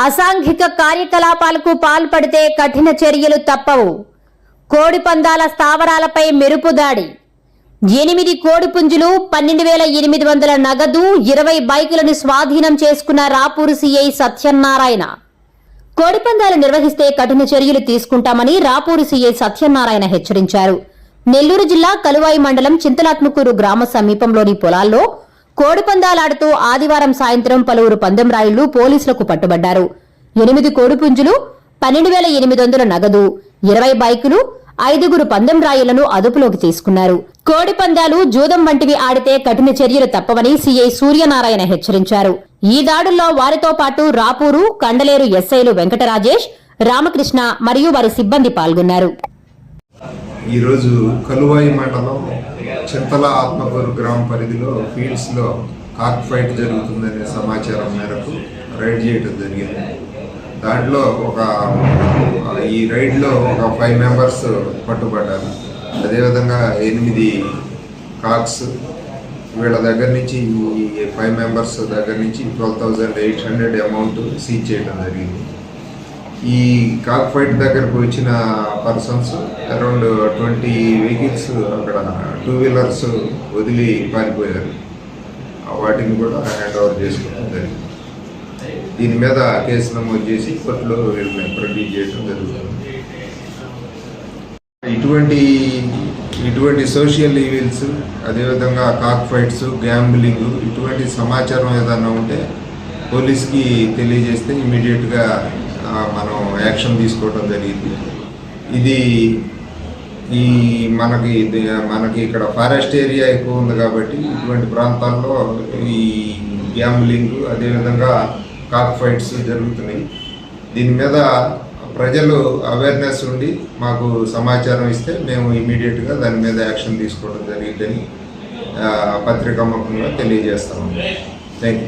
అసాంఘిక కార్యకలాపాలకు పాల్పడితే కఠిన చర్యలు తప్పవు. కోడి పందాల స్థావరాలపై మెరుపు దాడి. ఎనిమిది కోడి పుంజులు పన్నెండు వేల ఎనిమిది వందల నగదు ఇరవై బైకులను స్వాధీనం చేసుకున్న రాపూరు సీఐ సత్యనారాయణ. కోడిపందాలు నిర్వహిస్తే కఠిన చర్యలు తీసుకుంటామని రాపూరు సీఐ సత్యనారాయణ హెచ్చరించారు. నెల్లూరు జిల్లా కలువాయి మండలం చింతలాత్మకూరు గ్రామ సమీపంలోని పొలాల్లో కోడిపందాలాడుతూ ఆదివారం సాయంత్రం పలువురు పందెం రాయుళ్ళు పోలీసులకు పట్టుబడ్డారు. ఎనిమిది కోడిపుంజులు పన్నెండు వేల ఎనిమిది వందల నగదు ఇరవై బైకులు ఐదుగురు పందెం రాయులను అదుపులోకి తీసుకున్నారు. కోడి పందాలు జూదం వంటివి ఆడితే కఠిన చర్యలు తప్పవని సీఐ సూర్యనారాయణ హెచ్చరించారు. ఈ దాడుల్లో వారితో పాటు రాపూరు కండలేరు ఎస్ఐలు వెంకటరాజేష్ రామకృష్ణ మరియు వారి సిబ్బంది పాల్గొన్నారు. ఈరోజు కలువాయి మండలం చింతల ఆత్మకూరు గ్రామ పరిధిలో ఫీల్డ్స్లో కాక్ ఫైట్ జరుగుతుందనే సమాచారం మేరకు రైడ్ చేయడం జరిగింది. దాంట్లో ఒక ఈ రైడ్లో ఒక ఫైవ్ మెంబర్స్ పట్టుబడ్డారు. అదేవిధంగా ఎనిమిది కాక్స్ వీళ్ళ దగ్గర నుంచి ఈ ఫైవ్ మెంబర్స్ దగ్గర నుంచి twelve thousand eight hundred amount seize చేయడం జరిగింది. ఈ కాక్ ఫైట్ దగ్గరకు వచ్చిన పర్సన్స్ అరౌండ్ ట్వంటీ వెహికల్స్ అక్కడ టూ వీలర్స్ వదిలి పారిపోయారు. వాటిని కూడా హ్యాండ్ ఓవర్ చేసుకోవడం జరిగింది. దీని మీద కేసు నమోదు చేసి కోర్టులో వీళ్ళని ప్రొడ్యూస్ చేయడం జరుగుతుంది. ఇటువంటి ఇటువంటి సోషల్ ఈవెంట్స్ అదేవిధంగా కాక్ ఫైట్స్ గ్యాంబ్లింగ్ ఇటువంటి సమాచారం ఏదైనా ఉంటే పోలీస్కి తెలియజేస్తే ఇమీడియట్గా మనం యాక్షన్ తీసుకోవడం జరిగింది. ఇది ఈ మనకి మనకి ఇక్కడ ఫారెస్ట్ ఏరియా ఎక్కువ ఉంది కాబట్టి ఇటువంటి ప్రాంతాల్లో ఈ గ్యాంబ్లింగ్ అదేవిధంగా కాక్ ఫైట్స్ జరుగుతున్నాయి. దీని మీద ప్రజలు అవేర్నెస్ ఉండి మాకు సమాచారం ఇస్తే మేము ఇమీడియట్గా దాని మీద యాక్షన్ తీసుకోవడం జరిగిందని ఆ, పత్రికా ముఖంగా తెలియజేస్తాము. Thank you